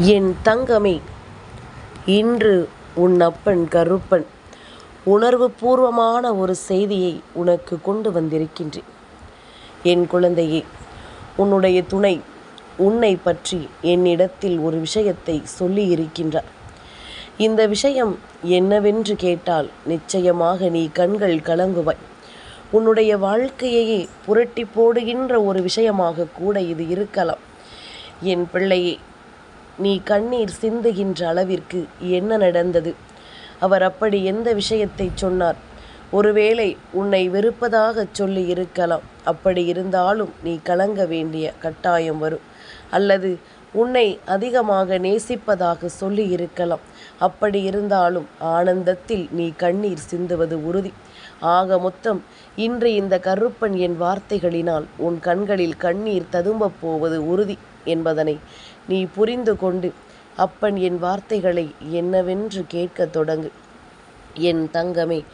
என் தங்கமே இன்று உன் அப்பன் கருப்பன் உணர்வு பூர்வமான ஒரு செய்தியை உனக்கு கொண்டு வந்திருக்கின்றேன். என் குழந்தையே உன்னுடைய துணை உன்னை பற்றி என்னிடத்தில் ஒரு விஷயத்தை சொல்லி இருக்கின்றார். இந்த விஷயம் என்னவென்று கேட்டால் நிச்சயமாக நீ கண்கள் கலங்குவாய். உன்னுடைய வாழ்க்கையையே புரட்டி போடுகின்ற ஒரு விஷயமாக கூட இது இருக்கலாம். என் பிள்ளையே நீ கண்ணீர் சிந்துகின்ற அளவிற்கு என்ன நடந்தது? அவர் அப்படி எந்த விஷயத்தை சொன்னார்? ஒருவேளை உன்னை வெறுப்பதாக சொல்லி இருக்கலாம். அப்படி இருந்தாலும் நீ கலங்க வேண்டிய கட்டாயம் வரும். அல்லது உன்னை அதிகமாக நேசிப்பதாக சொல்லி இருக்கலாம். அப்படி இருந்தாலும் ஆனந்தத்தில் நீ கண்ணீர் சிந்துவது உறுதி. ஆக மொத்தம் இன்று இந்த கருப்பன் என் வார்த்தைகளினால் உன் கண்களில் கண்ணீர் ததும்பப் போவது உறுதி என்பதனை நீ புரிந்து கொண்டு அப்பன் என் வார்த்தைகளை என்னவென்று கேட்கத் தொடங்கு. என் தங்கமே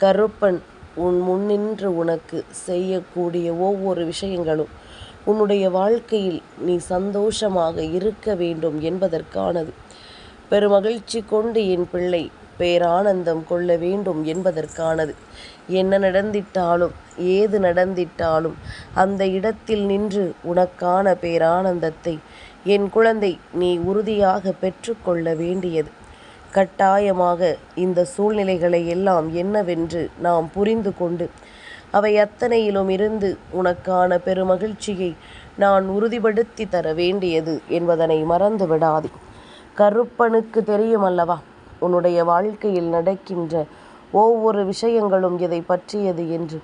கருப்பன் உன் முன்னின்று உனக்கு செய்யக்கூடிய ஒவ்வொரு விஷயங்களும் உன்னுடைய வாழ்க்கையில் நீ சந்தோஷமாக இருக்க வேண்டும் என்பதற்கானது. பெருமகிழ்ச்சி கொண்டு என் பிள்ளை பேரானந்தம் கொள்ள வேண்டும் என்பதற்கானது. என்ன நடந்திட்டாலும் ஏது நடந்திட்டாலும் அந்த இடத்தில் நின்று உனக்கான பேரானந்தத்தை என் குழந்தை நீ உறுதியாக பெற்றுக்கொள்ள வேண்டியது. கட்டாயமாக இந்த சூழ்நிலைகளை எல்லாம் என்னவென்று நாம் புரிந்து கொண்டு அவை அத்தனையிலும் இருந்து உனக்கான பெருமகிழ்ச்சியை நான் உறுதிப்படுத்தி தர வேண்டியது என்பதனை மறந்து விடாதே கருப்பனுக்கு தெரியும் அல்லவா? உன்னுடைய வாழ்க்கையில் நடக்கின்ற ஒவ்வொரு விஷயங்களும் இதை பற்றியது என்று.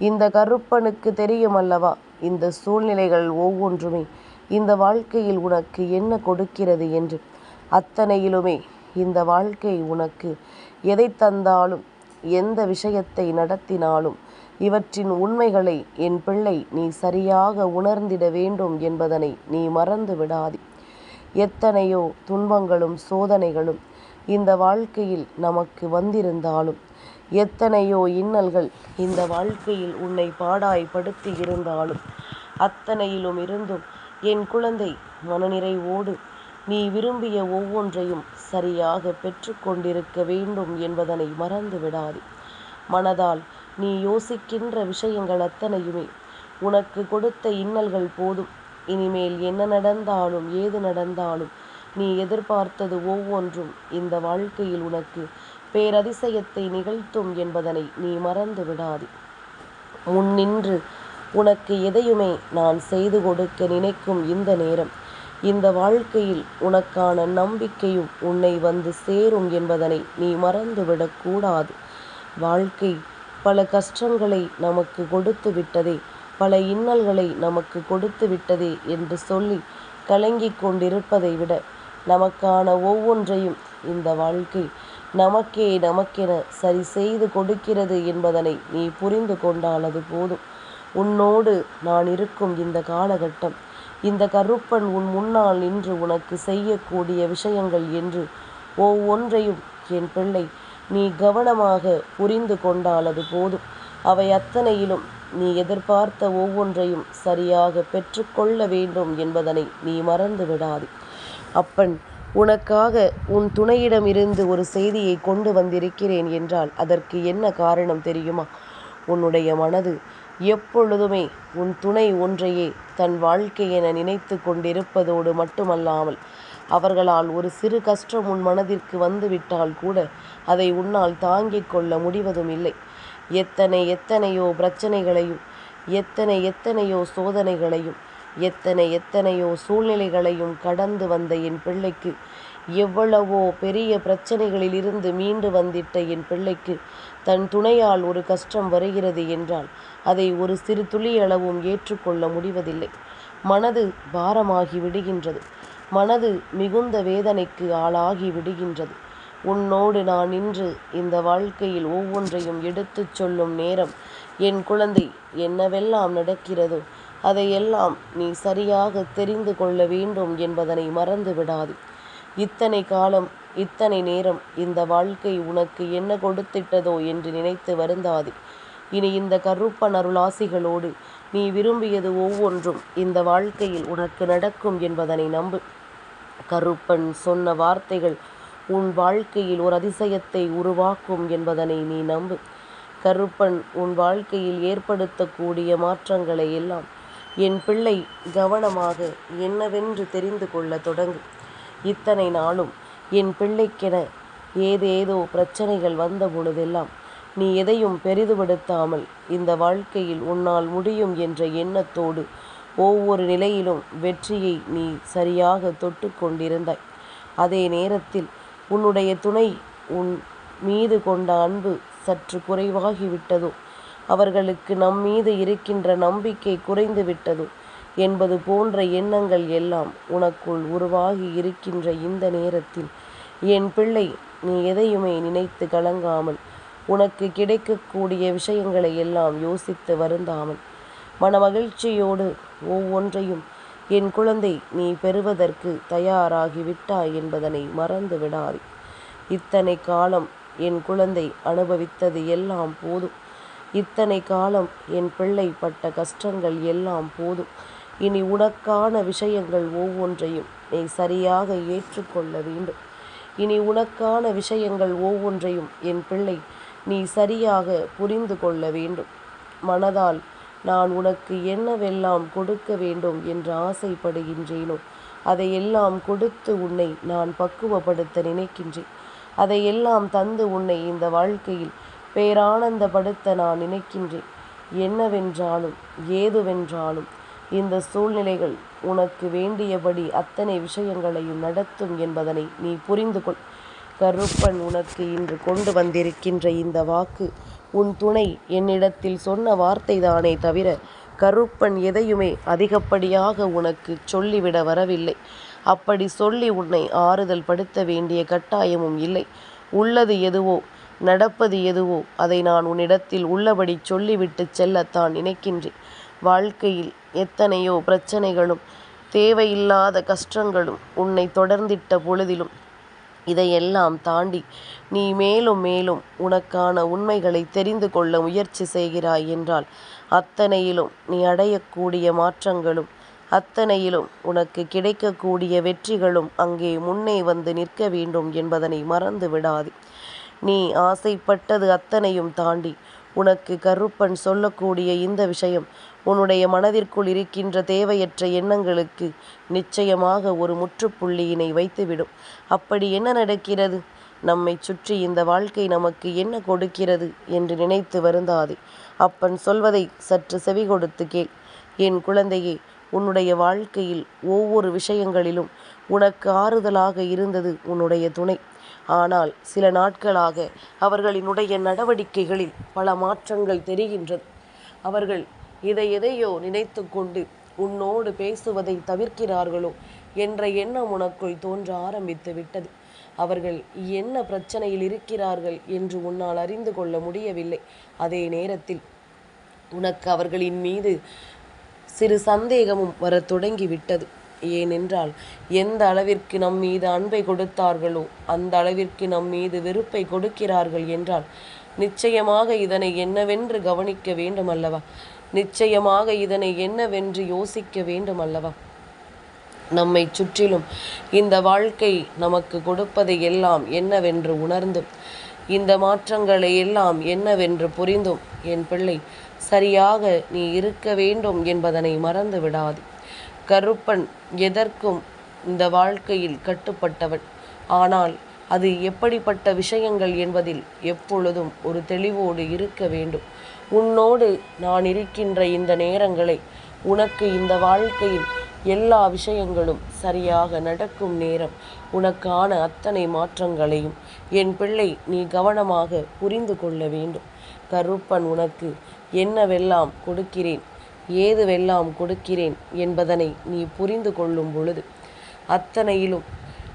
இந்த கருப்பனுக்கு தெரியும் அல்லவா? இந்த சூழ்நிலைகள் ஒவ்வொன்றுமே இந்த வாழ்க்கையில் உனக்கு என்ன கொடுக்கிறது என்று. அத்தனையிலுமே இந்த வாழ்க்கை உனக்கு எதை தந்தாலும் எந்த விஷயத்தை நடத்தினாலும் இவற்றின் உண்மைகளை என் பிள்ளை நீ சரியாக உணர்ந்திட வேண்டும் என்பதனை நீ மறந்து விடாதே எத்தனையோ துன்பங்களும் சோதனைகளும் இந்த வாழ்க்கையில் நமக்கு வந்திருந்தாலும் எத்தனையோ இன்னல்கள் இந்த வாழ்க்கையில் உன்னை பாடாய்படுத்தி இருந்தாலும் அத்தனையிலும் இருந்தும் என் குழந்தை மனநிறைவோடு நீ விரும்பிய ஒவ்வொன்றையும் சரியாக பெற்றுக்கொண்டிருக்க வேண்டும் என்பதனை மறந்து விடாதே. மனதால் நீ யோசிக்கின்ற விஷயங்கள் அத்தனையுமே உனக்கு கொடுத்த இன்னல்கள் போதும். இனிமேல் என்ன நடந்தாலும் ஏது நடந்தாலும் நீ எதிர்பார்த்தது ஒவ்வொன்றும் இந்த வாழ்க்கையில் உனக்கு. பேரதிசயத்தை நிகழ்த்தும் என்பதனை நீ மறந்து விடாது. முன்னின்று உனக்கு எதையுமே நான் செய்து கொடுக்க நினைக்கும் இந்த நேரம். இந்த வாழ்க்கையில் உனக்கான நம்பிக்கையும் உன்னை வந்து சேரும் என்பதனை நீ மறந்துவிடக்கூடாது வாழ்க்கை பல கஷ்டங்களை நமக்கு கொடுத்து விட்டதே. பல இன்னல்களை நமக்கு கொடுத்து விட்டதே என்று சொல்லி கலங்கிக் கொண்டிருப்பதை விட நமக்கான ஒவ்வொன்றையும் இந்த வாழ்க்கை நமக்கே நமக்கென சரி செய்து கொடுக்கிறது என்பதனை நீ புரிந்து கொண்டால் அது போதும். உன்னோடு நான் இருக்கும் இந்த காலகட்டம் இந்த கருப்பன் உன் முன்னால் நின்று உனக்கு செய்யக்கூடிய விஷயங்கள் என்று ஒவ்வொன்றையும் என் பிள்ளை நீ கவனமாக புரிந்து கொண்டால் அது போதும். அவை அத்தனையிலும் நீ எதிர்பார்த்த ஒவ்வொன்றையும் சரியாக பெற்றுக்கொள்ள வேண்டும் என்பதனை நீ மறந்து விடாது அப்பன் உனக்காக உன் துணையிடம் இருந்து ஒரு செய்தியை கொண்டு வந்திருக்கிறேன் என்றால் அதற்கு என்ன காரணம் தெரியுமா? உன்னுடைய மனது எப்பொழுதுமே உன் துணை ஒன்றையே தன் வாழ்க்கை என நினைத்து கொண்டிருப்பதோடு மட்டுமல்லாமல் அவர்களால் ஒரு சிறு கஷ்டம் உன் மனதிற்கு வந்துவிட்டால் கூட அதை உன்னால் தாங்கிக் கொள்ள முடிவதும் இல்லை எத்தனை எத்தனையோ பிரச்சனைகளையும் எத்தனை எத்தனையோ சோதனைகளையும் எத்தனை எத்தனையோ சூழ்நிலைகளையும் கடந்து வந்த என் பிள்ளைக்கு எவ்வளவோ பெரிய பிரச்சனைகளிலிருந்து மீண்டு வந்திட்ட என் பிள்ளைக்கு தன் துணையால் ஒரு கஷ்டம் வருகிறது என்றால் அதை ஒரு சிறு துளியளவும் ஏற்றுக்கொள்ள முடிவதில்லை. மனது பாரமாகி விடுகின்றது. மனது மிகுந்த வேதனைக்கு ஆளாகி விடுகின்றது. உன்னோடு நான் நின்று இந்த வாழ்க்கையில் ஒவ்வொன்றையும் எடுத்துச் சொல்லும் நேரம் என் குழந்தை என்னவெல்லாம் நடக்கிறதோ அதையெல்லாம் நீ சரியாக தெரிந்து கொள்ள வேண்டும் என்பதனை மறந்து விடாது. இத்தனை காலம் இத்தனை நேரம் இந்த வாழ்க்கை உனக்கு என்ன கொடுத்திட்டதோ என்று நினைத்து வருந்தாது. இனி இந்த கருப்பன் அருளாசிகளோடு நீ விரும்பியது ஒவ்வொன்றும் இந்த வாழ்க்கையில் உனக்கு நடக்கும் என்பதனை நம்பு. கருப்பன் சொன்ன வார்த்தைகள் உன் வாழ்க்கையில் ஒரு அதிசயத்தை உருவாக்கும் என்பதனை நீ நம்பு. கருப்பன் உன் வாழ்க்கையில் ஏற்படுத்தக்கூடிய மாற்றங்களை எல்லாம் என் பிள்ளை கவனமாக என்னவென்று தெரிந்து கொள்ள தொடங்கு. இத்தனை நாளும் என் பிள்ளைக்கென ஏதேதோ பிரச்சனைகள் வந்த பொழுதெல்லாம் நீ எதையும் பெரிதுபடுத்தாமல் இந்த வாழ்க்கையில் உன்னால் முடியும் என்ற எண்ணத்தோடு ஒவ்வொரு நிலையிலும் வெற்றியை நீ சரியாக தொட்டு கொண்டிருந்தாய். அதே நேரத்தில் உன்னுடைய துணை உன் மீது கொண்ட அன்பு சற்று குறைவாகிவிட்டதோ? அவர்களுக்கு நம் மீது இருக்கின்ற நம்பிக்கை குறைந்துவிட்டது என்பது போன்ற எண்ணங்கள் எல்லாம் உனக்குள் உருவாகி இருக்கின்ற இந்த நேரத்தில் என் பிள்ளை நீ எதையுமே நினைத்து கலங்காமல் உனக்கு கிடைக்கக்கூடிய விஷயங்களை எல்லாம் யோசித்து வருந்தாமல் மனமகிழ்ச்சியோடு ஒவ்வொன்றையும் என் குழந்தை நீ பெறுவதற்கு தயாராகி விட்டாய் என்பதனை மறந்து விடாதே இத்தனை காலம் என் குழந்தை அனுபவித்தது எல்லாம் போதும். இத்தனை காலம் என் பிள்ளை பட்ட கஷ்டங்கள் எல்லாம் போதும். இனி உனக்கான விஷயங்கள் ஒவ்வொன்றையும் நீ சரியாக ஏற்றுக்கொள்ள வேண்டும். இனி உனக்கான விஷயங்கள் ஒவ்வொன்றையும் என் பிள்ளை நீ சரியாக புரிந்து கொள்ள வேண்டும். மனதால் நான் உனக்கு என்னவெல்லாம் கொடுக்க வேண்டும் என்று ஆசைப்படுகின்றேனோ அதையெல்லாம் கொடுத்து உன்னை நான் பக்குவப்படுத்த நினைக்கின்றேன். அதையெல்லாம் தந்து உன்னை இந்த வாழ்க்கையில் பேரானந்தப்படுத்த நான் நினைக்கின்றேன். என்னவென்றாலும் ஏதுவென்றாலும் இந்த சூழ்நிலைகள் உனக்கு வேண்டியபடி அத்தனை விஷயங்களையும் நடத்தும் என்பதனை நீ புரிந்து கொள். கருப்பன் உனக்கு இன்று கொண்டு வந்திருக்கின்ற இந்த வாக்கு உன் துணை என்னிடத்தில் சொன்ன வார்த்தைதானே தவிர கருப்பன் எதையுமே அதிகப்படியாக உனக்கு சொல்லிவிட வரவில்லை. அப்படி சொல்லி உன்னை ஆறுதல் படுத்த வேண்டிய கட்டாயமும் இல்லை. உள்ளது எதுவோ நடப்பது எதுவோ? அதை நான் உன்னிடத்தில் உள்ளபடி சொல்லிவிட்டு செல்லத்தான் நினைக்கின்றேன். வாழ்க்கையில் எத்தனையோ பிரச்சனைகளும் தேவையில்லாத கஷ்டங்களும் உன்னை தொடர்ந்திட்ட பொழுதிலும் இதையெல்லாம் தாண்டி நீ மேலும் மேலும் உனக்கான உண்மைகளை தெரிந்து கொள்ள முயற்சி செய்கிறாய் என்றால் அத்தனையிலும் நீ அடையக்கூடிய மாற்றங்களும் அத்தனையிலும் உனக்கு கிடைக்கக்கூடிய வெற்றிகளும் அங்கே முன்னே வந்து நிற்க வேண்டும் என்பதனை மறந்து விடாது நீ ஆசைப்பட்டது அத்தனையும் தாண்டி. உனக்கு கருப்பன் சொல்லக்கூடிய இந்த விஷயம் உன்னுடைய மனதிற்குள் இருக்கின்ற தேவையற்ற எண்ணங்களுக்கு நிச்சயமாக ஒரு முற்றுப்புள்ளியினை வைத்துவிடும். அப்படி என்ன நடக்கிறது? நம்மை சுற்றி இந்த வாழ்க்கை நமக்கு என்ன கொடுக்கிறது என்று நினைத்து வருந்தாதே. அப்பன் சொல்வதை சற்று செவி கொடுத்து கேள். என் குழந்தையே உன்னுடைய வாழ்க்கையில் ஒவ்வொரு விஷயங்களிலும் உனக்கு ஆறுதலாக இருந்தது உன்னுடைய துணை. ஆனால் சில நாட்களாக அவர்களினுடைய நடவடிக்கைகளில் பல மாற்றங்கள் தெரிகின்றது. அவர்கள் இதை எதையோ நினைத்து கொண்டு உன்னோடு பேசுவதை தவிர்க்கிறார்களோ என்ற எண்ணம் உனக்குள் தோன்ற ஆரம்பித்து விட்டது. அவர்கள் என்ன பிரச்சனையில் இருக்கிறார்கள் என்று உன்னால் அறிந்து கொள்ள முடியவில்லை. அதே நேரத்தில் உனக்கு அவர்களின் மீது சிறு சந்தேகமும் வரத் தொடங்கிவிட்டது. ஏனென்றால் எந்த அளவிற்கு நம் மீது அன்பை கொடுத்தார்களோ அந்த அளவிற்கு நம் மீது வெறுப்பை கொடுக்கிறார்கள் என்றால் நிச்சயமாக இதனை என்னவென்று கவனிக்க வேண்டும் அல்லவா நிச்சயமாக இதனை என்னவென்று யோசிக்க வேண்டும் அல்லவா நம்மை சுற்றிலும் இந்த வாழ்க்கை நமக்கு கொடுப்பதை எல்லாம் என்னவென்று உணர்ந்தும் இந்த மாற்றங்களை எல்லாம் என்னவென்று புரிந்தும் என் பிள்ளை சரியாக நீ இருக்க வேண்டும் என்பதனை மறந்து விடாது கருப்பன் எதற்கும் இந்த வாழ்க்கையில் கட்டுப்பட்டவன். ஆனால் அது எப்படிப்பட்ட விஷயங்கள் என்பதில் எப்பொழுதும் ஒரு தெளிவோடு இருக்க வேண்டும். உன்னோடு நான் இருக்கின்ற இந்த நேரங்களை உனக்கு இந்த வாழ்க்கையில் எல்லா விஷயங்களும் சரியாக நடக்கும் நேரம் உனக்கான அத்தனை மாற்றங்களையும் என் பிள்ளை நீ கவனமாக புரிந்து கொள்ள வேண்டும். கருப்பன் உனக்கு என்னவெல்லாம் கொடுக்கிறேன்? ஏதுவெல்லாம் கொடுக்கிறேன் என்பதனை நீ புரிந்து கொள்ளும் பொழுது அத்தனையிலும்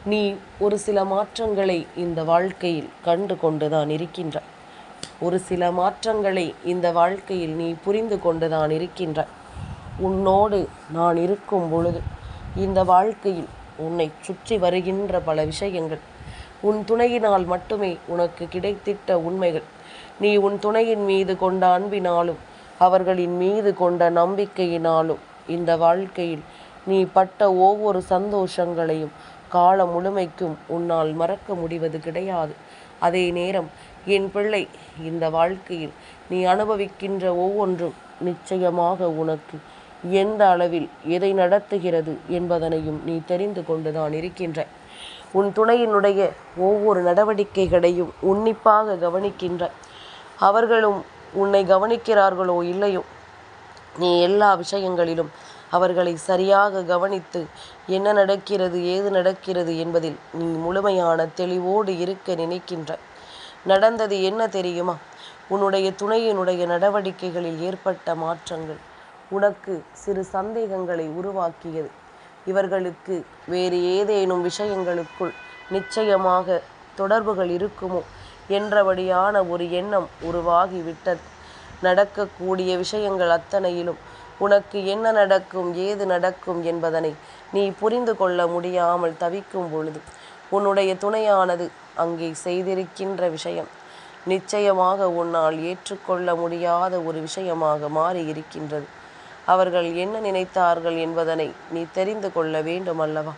நீ ஒரு சில மாற்றங்களை இந்த வாழ்க்கையில் கண்டு கொண்டுதான் இருக்கின்றாய். ஒரு சில மாற்றங்களை இந்த வாழ்க்கையில் நீ புரிந்து கொண்டுதான் இருக்கின்றாய். உன்னோடு நான் இருக்கும் பொழுது இந்த வாழ்க்கையில் உன்னை சுற்றி வருகின்ற பல விஷயங்கள் உன் துணையினால் மட்டுமே உனக்கு கிடைத்திட்ட உண்மைகள் நீ உன் துணையின் மீது கொண்ட அன்பினாலும் அவர்களின் மீது கொண்ட நம்பிக்கையினாலும் இந்த வாழ்க்கையில் நீ பட்ட ஒவ்வொரு சந்தோஷங்களையும் காலம் முழுமைக்கும் உன்னால் மறக்க முடிவது கிடையாது. அதே நேரம் என் பிள்ளை இந்த வாழ்க்கையில் நீ அனுபவிக்கின்ற ஒவ்வொன்றும் நிச்சயமாக உனக்கு எந்த அளவில் எதை நடத்துகிறது என்பதனையும் நீ தெரிந்து கொண்டுதான் இருக்கின்ற. உன் துணையினுடைய ஒவ்வொரு நடவடிக்கைகளையும் உன்னிப்பாக கவனிக்கின்ற. அவர்களும் உன்னை கவனிக்கிறார்களோ இல்லையோ நீ எல்லா விஷயங்களிலும் அவர்களை சரியாக கவனித்து என்ன நடக்கிறது ஏது நடக்கிறது என்பதில் நீ முழுமையான தெளிவோடு இருக்க நினைக்கின்ற. நடந்தது என்ன தெரியுமா? உன்னுடைய துணையினுடைய நடவடிக்கைகளில் ஏற்பட்ட மாற்றங்கள். உனக்கு சிறு சந்தேகங்களை உருவாக்கியது. இவர்களுக்கு வேறு ஏதேனும் விஷயங்களுக்குள் நிச்சயமாக தொடர்புகள் இருக்குமோ? என்றபடியான ஒரு எண்ணம் உருவாகிவிட்டது. நடக்கக்கூடிய விஷயங்கள் அத்தனையிலும் உனக்கு என்ன நடக்கும் ஏது நடக்கும் என்பதனை நீ புரிந்து கொள்ள முடியாமல் தவிக்கும் பொழுது உன்னுடைய துணையானது அங்கே செய்திருக்கின்ற விஷயம். நிச்சயமாக உன்னால் ஏற்றுக்கொள்ள முடியாத ஒரு விஷயமாக மாறி இருக்கின்றது அவர்கள் என்ன நினைத்தார்கள் என்பதனை நீ தெரிந்து கொள்ள வேண்டும் அல்லவா?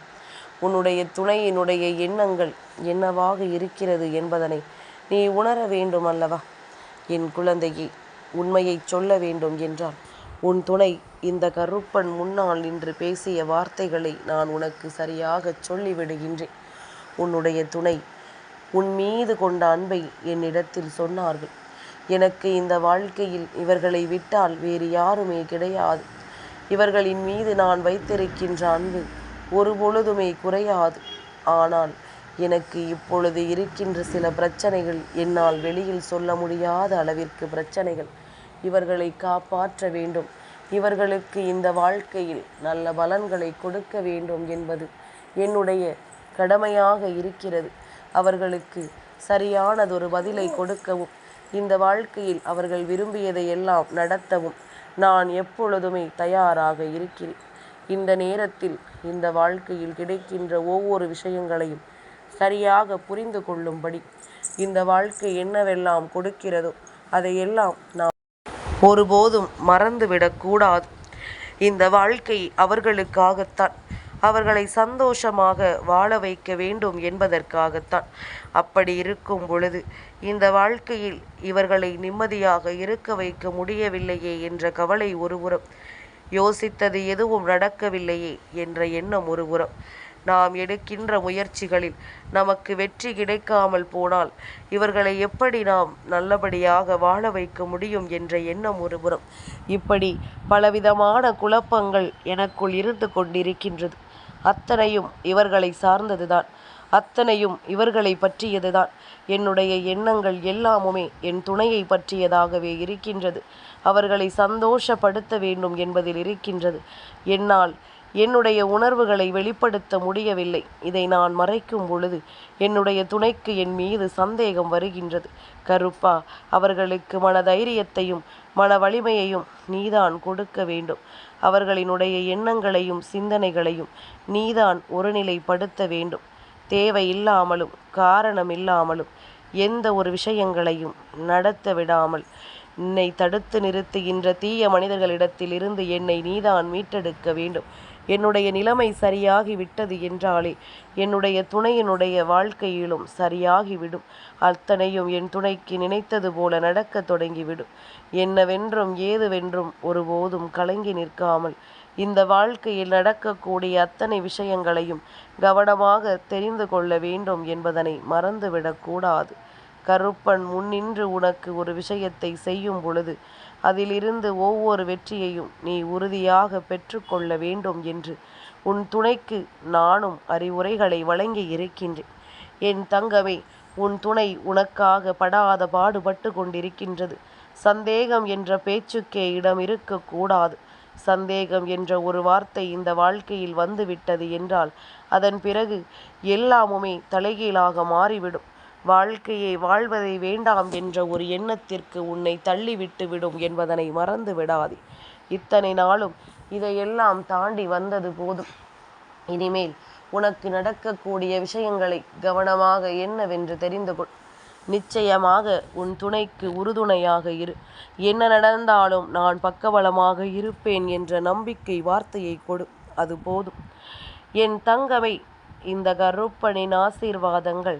உன்னுடைய துணையினுடைய எண்ணங்கள் என்னவாக இருக்கிறது என்பதனை நீ உணர வேண்டும் அல்லவா என் குழந்தையே உண்மையை சொல்ல வேண்டும் என்றால் உன் துணை இந்த கருப்பன் முன்னால் நின்று பேசிய வார்த்தைகளை நான் உனக்கு சரியாக சொல்லிவிடுகின்றேன். உன்னுடைய துணை உன் மீது கொண்ட அன்பை என்னிடத்தில் சொன்னார்கள். எனக்கு இந்த வாழ்க்கையில் இவர்களை விட்டால் வேறு யாருமே கிடையாது. இவர்களின் மீது நான் வைத்திருக்கின்ற அன்பு ஒரு பொழுதுமே குறையாது. ஆனால் எனக்கு இப்பொழுது இருக்கின்ற சில பிரச்சனைகள் என்னால் வெளியில் சொல்ல முடியாத அளவிற்கு பிரச்சனைகள். இவர்களை காப்பாற்ற வேண்டும். இவர்களுக்கு இந்த வாழ்க்கையில் நல்ல பலன்களை கொடுக்க வேண்டும் என்பது என்னுடைய கடமையாக இருக்கிறது. அவர்களுக்கு சரியானதொரு பதிலை கொடுக்கவும் இந்த வாழ்க்கையில் அவர்கள் விரும்பியதை எல்லாம் நடத்தவும் நான் எப்பொழுதுமே தயாராக இருக்கிறேன். இந்த நேரத்தில் இந்த வாழ்க்கையில் கிடைக்கின்ற ஒவ்வொரு விஷயங்களையும் சரியாக புரிந்து கொள்ளும்படி இந்த வாழ்க்கை என்னவெல்லாம் கொடுக்கிறதோ அதையெல்லாம் நாம் ஒருபோதும் மறந்துவிடக்கூடாது இந்த வாழ்க்கை அவர்களுக்காகத்தான். அவர்களை சந்தோஷமாக வாழ வைக்க வேண்டும் என்பதற்காகத்தான். அப்படி இருக்கும் பொழுது இந்த வாழ்க்கையில் இவர்களை நிம்மதியாக இருக்க வைக்க முடியவில்லையே என்ற கவலை ஒருபுறம் யோசித்தது எதுவும் நடக்கவில்லையே என்ற எண்ணம் ஒருபுறம் நாம் எடுக்கின்ற முயற்சிகளில் நமக்கு வெற்றி கிடைக்காமல் போனால் இவர்களை எப்படி நாம் நல்லபடியாக வாழ வைக்க முடியும் என்ற எண்ணம் ஒருபுறம். இப்படி பலவிதமான குழப்பங்கள் எனக்குள் இருந்து கொண்டிருக்கின்றது. அத்தனையும் இவர்களை சார்ந்ததுதான். அத்தனையும் இவர்களை பற்றியதுதான். என்னுடைய எண்ணங்கள் எல்லாமுமே என் துணையை பற்றியதாகவே இருக்கின்றது. அவர்களை சந்தோஷப்படுத்த வேண்டும் என்பதில் இருக்கின்றது. என்னால் என்னுடைய உணர்வுகளை வெளிப்படுத்த முடியவில்லை. இதை நான் மறைக்கும் பொழுது என்னுடைய துணைக்கு என் மீது சந்தேகம் வருகின்றது. கருப்பா அவர்களுக்கு மன தைரியத்தையும் மன வலிமையையும் நீதான் கொடுக்க வேண்டும். அவர்களினுடைய எண்ணங்களையும் சிந்தனைகளையும் நீதான் ஒருநிலைப்படுத்த வேண்டும். தேவையில்லாமலும் காரணமில்லாமலும் எந்த ஒரு விஷயங்களையும் நடத்த விடாமல் என்னை தடுத்து நிறுத்துகின்ற தீய மனிதர்களிடத்தில் இருந்து என்னை நீதான் மீட்டெடுக்க வேண்டும். என்னுடைய நிலைமை சரியாகி விட்டது என்றாலே என்னுடைய துணையினுடைய வாழ்க்கையிலும் சரியாகிவிடும். அத்தனையும் என் துணைக்கு நினைத்தது போல நடக்கத் தொடங்கிவிடும். என்னவென்றும் ஏதுவென்றும் ஒருபோதும் கலங்கி நிற்காமல் இந்த வாழ்க்கையில் நடக்கக்கூடிய அத்தனை விஷயங்களையும் கவனமாக தெரிந்து கொள்ள வேண்டும் என்பதனை மறந்துவிடக்கூடாது கருப்பன் முன்னின்று உனக்கு ஒரு விஷயத்தை செய்யும் பொழுது அதிலிருந்து ஒவ்வொரு வெற்றியையும் நீ உறுதியாக பெற்றுக்கொள்ள வேண்டும் என்று உன் துணைக்கு நானும் அறிவுரைகளை வழங்கி இருக்கின்றேன். என் தங்கமே உன் துணை உனக்காக படாத பாடுபட்டு கொண்டிருக்கின்றது. சந்தேகம் என்ற பேச்சுக்கே இடம் இருக்கக்கூடாது சந்தேகம் என்ற ஒரு வார்த்தை இந்த வாழ்க்கையில் வந்துவிட்டது என்றால் அதன் பிறகு எல்லாமுமே தலைகீழாக மாறிவிடும். வாழ்க்கையை வாழ்வதை வேண்டாம் என்ற ஒரு எண்ணத்திற்கு உன்னை தள்ளிவிட்டு விடும் என்பதனை மறந்து விடாதே. இத்தனை நாளும் இதையெல்லாம் தாண்டி வந்தது போதும். இனிமேல் உனக்கு நடக்கக்கூடிய விஷயங்களை கவனமாக என்னவென்று தெரிந்து கொள். நிச்சயமாக உன் துணைக்கு உறுதுணையாக இரு. என்ன நடந்தாலும் நான் பக்கபலமாக இருப்பேன் என்ற நம்பிக்கை வார்த்தையை கொடு. அது போதும். என் தங்கமை இந்த கருப்பனின் ஆசீர்வாதங்கள்